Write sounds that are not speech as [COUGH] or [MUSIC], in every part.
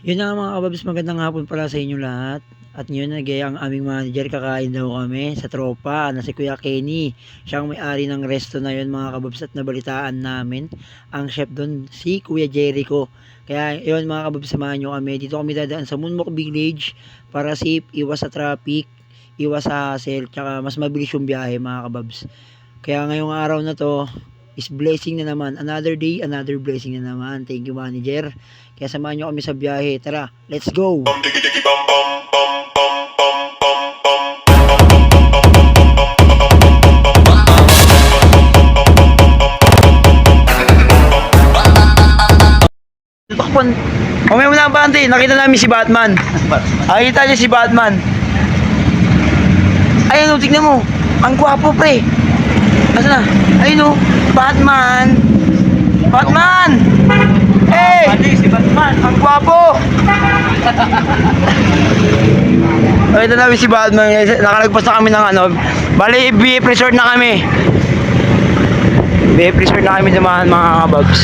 Yun na mga kababs, magandang hapon pala sa inyo lahat. At ngayon nagaya ang aming manager, kakain daw kami sa tropa na si Kuya Kenny. Siya ang may-ari ng resto na yun mga kababs at nabalitaan namin. Ang chef doon, si Kuya Jericho. Kaya yun mga kababs, samahan nyo kami. Dito kami dadaan sa Moonmok Village para safe, iwas sa traffic, iwas sa hassle, tsaka mas mabilis yung biyahe mga kababs. Kaya ngayong araw na to, is blessing na naman. Another day, another blessing na naman. Thank you manager. Kaya samahan nyo kami sa biyahe. Tara, let's go! Takpan. Mamaya mo na ang. Nakita namin si Batman. Nakita niya si Batman. Ayun, oh, tignan mo. Ang gwapo, pre. Nasaan na? Ayun, oh. Batman. Batman! Hey! si Batman. Ang gwapo. [LAUGHS] Nakita namin si Batman. guys. Nakalagpas na kami ng ano. Bali, BF Resort na kami. BF Resort na kami dumahan mga kababs.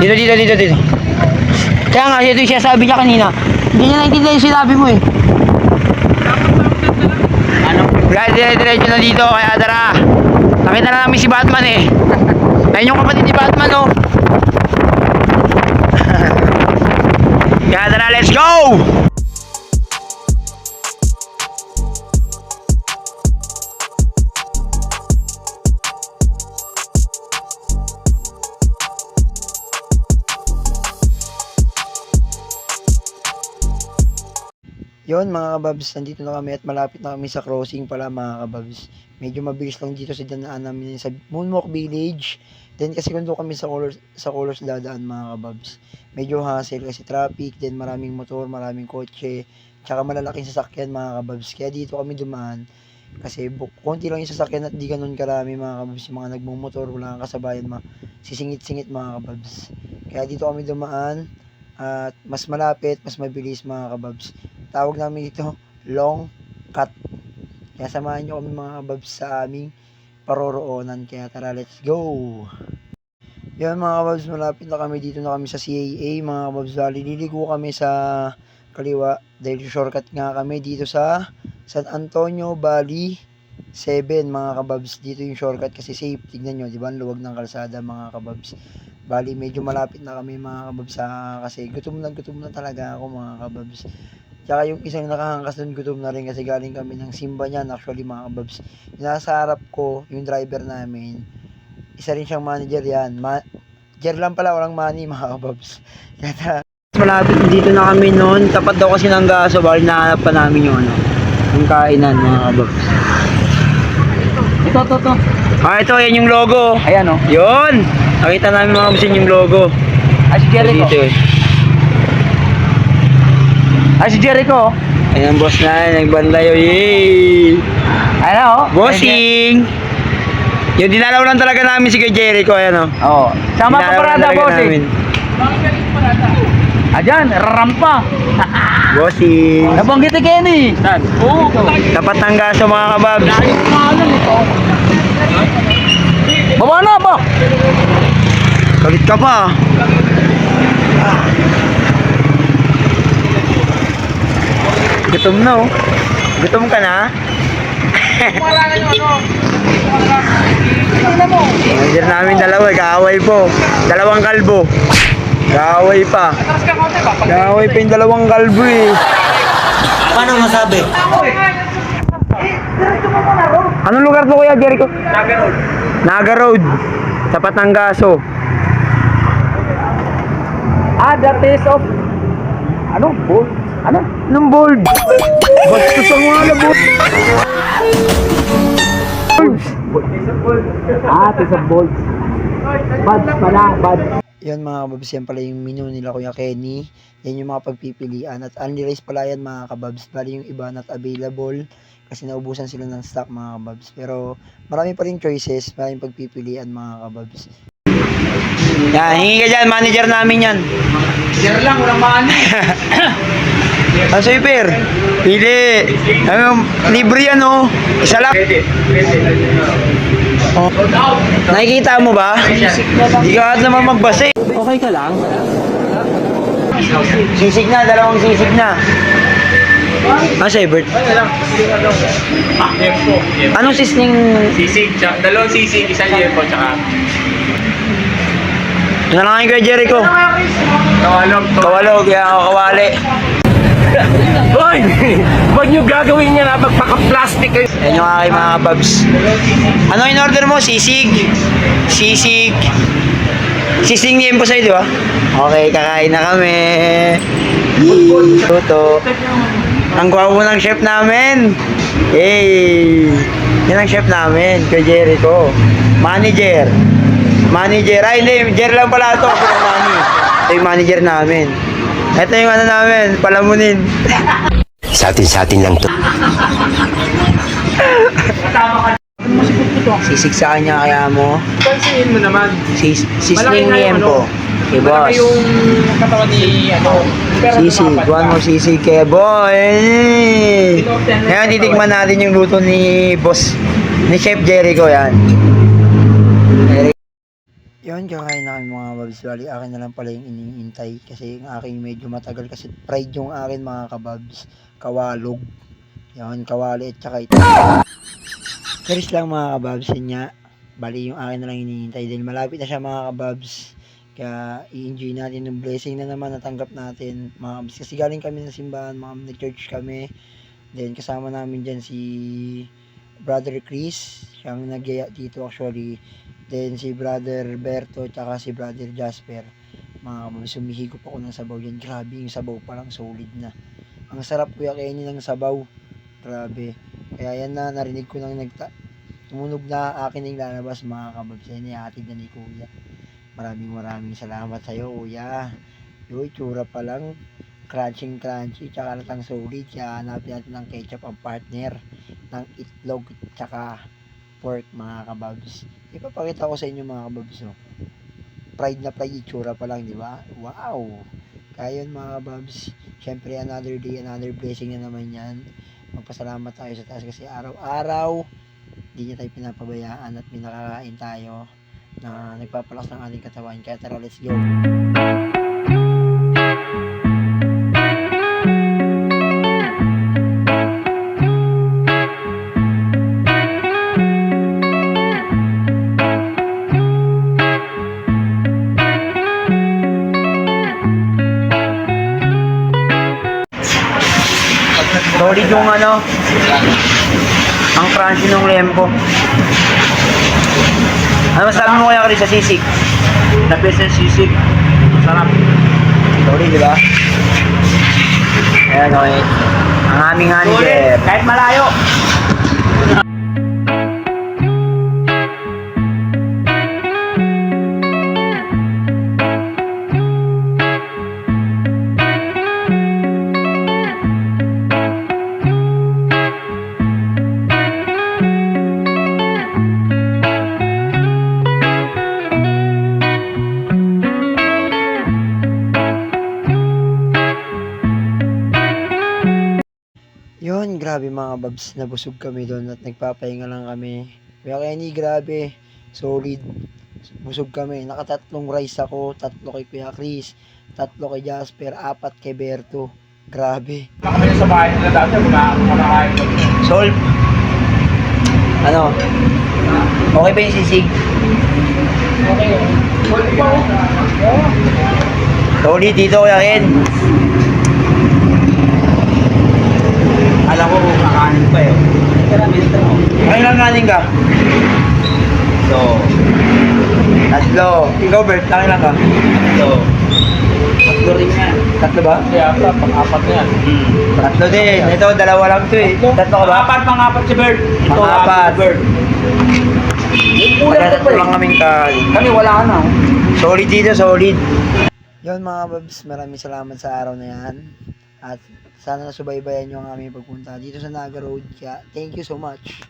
Dito, dito, dito, dito. Kaya nga, ito yung sinasabi niya kanina. Hindi niya naintindihan yung sinabi mo eh. Ano? Guys, dire-diretso na dito, kaya tara. Nakita na namin si Batman eh. Ayun yung kapatid ni Batman oh. [LAUGHS] kaya tara, let's go! Yon mga kababs, nandito na kami at malapit na kami sa crossing pala mga kababs. Medyo mabilis lang dito sa danaan namin sa Moonwalk Village. Then kasi kung kami sa colors, sa colors dadaan mga kababs. Medyo hassle kasi traffic, then maraming motor, maraming kotse, tsaka malalaking sasakyan mga kababs. Kaya dito kami dumaan. Kasi konti lang yung sasakyan at di ganun karami mga kababs. Yung mga nagmumotor, wala kang kasabayan, mga sisingit-singit mga kababs. Kaya dito kami dumaan at mas malapit, mas mabilis mga kababs tawag namin dito long cut. Kaya samahan nyo kami mga kababs sa aming paroroonan. Kaya tara let's go! Yan mga kababs malapit na kami. Dito na kami sa CAA mga kababs. Dali liligo kami sa kaliwa. Dahil shortcut nga kami dito sa San Antonio Valley 7 mga kababs. Dito yung shortcut kasi safe. Tignan nyo di ba? Ang luwag ng kalsada mga kababs. Bali, medyo malapit na kami mga kababs sa kasi gutom na gutom na talaga ako mga kababs. Tsaka yung isang nakahangkas doon gutom na rin kasi galing kami ng simba niyan actually mga kababs. Nasa harap ko, yung driver namin, isa rin siyang manager yan. Ma Jer lang pala, walang money [LAUGHS] mga kababs. Kaya malapit dito na kami noon. Tapat daw kasi ng gaso, bali nahanap pa namin yung ano, yung kainan mga kababs. Ito, ito, ito. Ah, ito, yan yung logo. Ayan, oh. Yun! Nakita namin mga kababs yun yung logo. Ay, si Jericho. Dito eh. Ay, si Jericho. oh. Ayan, boss na, nagbandayo. Yay! Ayan, oh. Bossing! Yung dinalaw lang talaga namin si Kuya Jericho, ayan o. Oo. Sama ka parada, talaga boss. eh. namin. Ayan, rampa. Bossing! Nabanggit ni Kenny. Saan? Oo. Tapat ng gaso mga kababs. Baba na ba? Kalit ka pa. Gutom na oh. Gutom ka na? Wala na yung ano. Manager namin dalawa, kaaway po. Dalawang kalbo. Kaaway pa. Kaaway pa yung dalawang kalbo eh. Paano masabi? Anong lugar to kuya Jericho? Naga Road. Tapat ng gaso. Ah, the taste of... Ano? Bull? Ano? Anong bold? Bastos ang wala bold. Ah, taste of balls. Buds pala, buds. Yan mga kababs, yan pala yung menu nila Kuya Kenny. Yan yung mga pagpipilian. At only rice pala yan mga kababs. Bali yung iba not available kasi naubusan sila ng stock mga kababs. Pero marami pa rin choices, maraming pagpipilian mga kababs. Yan, hingi ka dyan, manager namin yan. Sir lang, walang maano. Ang super. Pili. Ano, libre yan oh. Isa lang. Oh. Nakikita mo ba? Hindi ka naman magbasa eh. Okay ka lang? Sisig na, dalawang sisig na. Ah, Bert? Ah. Anong sisning... Sisig, dalawang sisig, isang yempo, tsaka Ano lang kayo Jericho? kawalog. Kawalog, yan ako kawali. [LAUGHS] Hoy! Huwag nyo gagawin yan ha, magpaka-plastic kayo. Yan yung aking mga babs. Ano in order mo? Sisig. Sisig. Sisig ni Empo sa'yo, di ba? Okay, kakain na kami. Yee! Tuto. Ang gwapo ng chef namin. Hey! Yan ang chef namin, Kuya Jericho. Manager. Manager. Ay, hindi. Jer lang pala ito. Ako yung mami. Ito yung manager namin. Ito yung ano namin, palamunin. Sa atin sa atin lang to. Sisig sa kanya kaya mo. Pansin mo naman. Sis, Malaki sisling na ni yung Empo. ano, Kay boss. Malaki yung katawan ni, ano, pero Sisig, tumapat buwan ka. mo sisig kay boy. Ngayon titikman natin yung luto ni boss, ni Chef Jericho yan. Yun, kakain na mga babs. Bali, akin na lang pala yung iniintay. Kasi yung aking medyo matagal. Kasi fried yung akin mga kababs. Kawalog. Yun, kawali at saka ito. Charis lang mga kababs. Yun nga. Bali, yung akin na lang iniintay. Dahil malapit na siya mga kababs. Kaya i-enjoy natin yung blessing na naman natanggap natin. Mga kababs. Kasi galing kami ng simbahan. Mga nag-church kami. Then kasama namin dyan si Brother Chris. Siyang nagyaya dito actually. Then si Brother Berto tsaka si Brother Jasper. Mga sumihigop ako ng sabaw yan. Grabe yung sabaw pa lang solid na. Ang sarap kuya kainin ng sabaw. Grabe. Kaya yan na narinig ko nang nagta tumunog na akin yung lalabas mga kababs. Yan ihatid na ni kuya. Maraming maraming salamat sa'yo kuya. Yo, itsura pa lang. Crunching crunchy tsaka latang solid. Kaya hanapin natin ng ketchup ang partner ng itlog tsaka pork mga kababs. Ipapakita ko sa inyo mga kababs. No? Pride na pride itsura pa lang, di ba? Wow! Kaya yun mga kababs. Siyempre another day, another blessing na naman yan. Magpasalamat tayo sa taas kasi araw-araw hindi niya tayo pinapabayaan at may nakakain tayo na nagpapalakas ng ating katawan. Kaya tara, let's go! Solid yung ano, ang crunchy ng lempo. Ano masabi mo kaya Chris sa sisig? The best and sisig. Sarap. Solid, di ba? Ayan, okay. Ang aming manager. Kahit malayo. Yun, grabe mga babs, nabusog kami doon at nagpapahinga lang kami. Kaya Kenny, grabe, solid. Busog kami. Nakatatlong rice ako, tatlo kay Kuya Chris, tatlo kay Jasper, apat kay Berto. Grabe. Kami sa bahay nila dati, kumakain. Solve. Ano? Okay ba yung sisig? Solid dito Kuya Ken. Alam ko, kakanin pa eh. Ay lang kanin ka? So, Tatlo. Ikaw Bert, kanin lang ka? so, tatlo rin yan. Tatlo ba? Kaya pa, pang-apat na yan. Tatlo din. Ito, dalawa lang to eh. Tatlo ka ba? Pang-apat, pang-apat si Bird. Ito, Pang-apat. Bird. Magkatatlo lang kaming kanin. Kami wala na. Solid dito, solid. Yun mga babs, maraming salamat sa araw na yan. At sana nasubaybayan nyo ang aming pagpunta dito sa Naga Road. Kaya thank you so much.